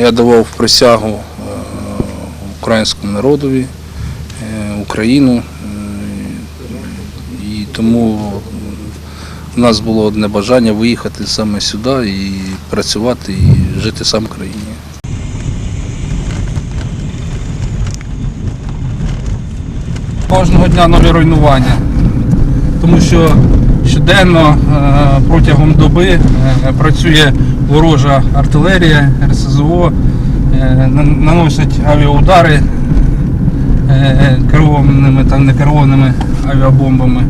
Я давав присягу е, українському народові, е, Україну. е, І тому у нас було одне бажання виїхати саме сюди і працювати і жити сам в країні. Кожного дня нові руйнування, тому що щоденно е, протягом доби е, працює ворожа артилерія, РСЗО, е, наносять авіаудари керованими та некерованими авіабомбами.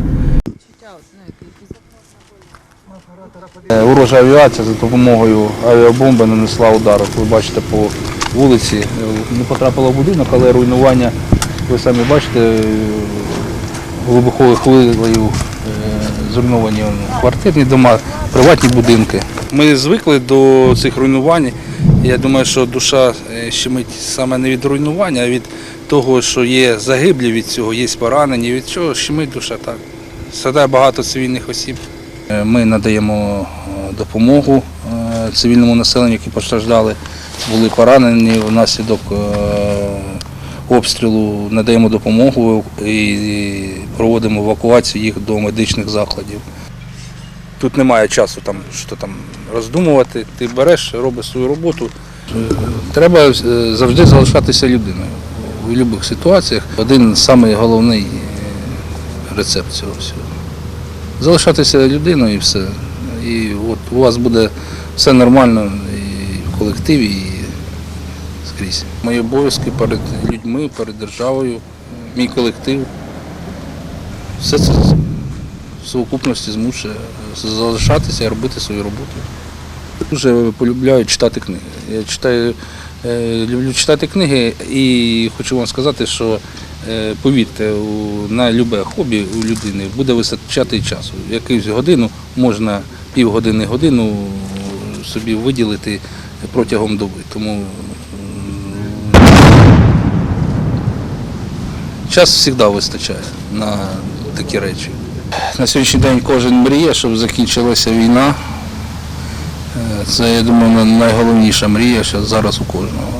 Ворожа авіація за допомогою авіабомби нанесла удар. Ви бачите по вулиці. Не потрапила в будинок, але руйнування, ви самі бачите, глибокою хвилею е, зруйновані квартирні дома, приватні будинки. Ми звикли до цих руйнувань. Я думаю, що душа е, щемить саме не від руйнування, а від того, що є загиблі від цього, є поранені. Від чого щемить душа так. Страдає багато цивільних осіб. Е, Ми надаємо е, допомогу цивільному населенню, які постраждали, були поранені внаслідок обстрілу. Надаємо допомогу і проводимо евакуацію їх до медичних закладів. Тут немає часу там, що там роздумувати. Ти береш, робиш свою роботу. Треба е, завжди залишатися людиною у будь-яких ситуаціях. Один е, рецепт цього всього залишатися людиною і все. І от у вас буде все нормально і в колективі, і скрізь. Мої обов'язки перед людьми, перед державою, мій колектив. Все це в совокупності змушує залишатися і робити свою роботу. Дуже полюбляю читати книги. Я читаю, е, люблю читати книги і хочу вам сказати, що е, повірте, на любе хобі у людини буде вистачати часу. Якусь годину можна півгодини годину собі виділити протягом доби. Тому час завжди вистачає на такі речі. На сьогоднішній день кожен мріє, щоб закінчилася війна. Е, Це, я думаю, найголовніша мрія що зараз у кожного.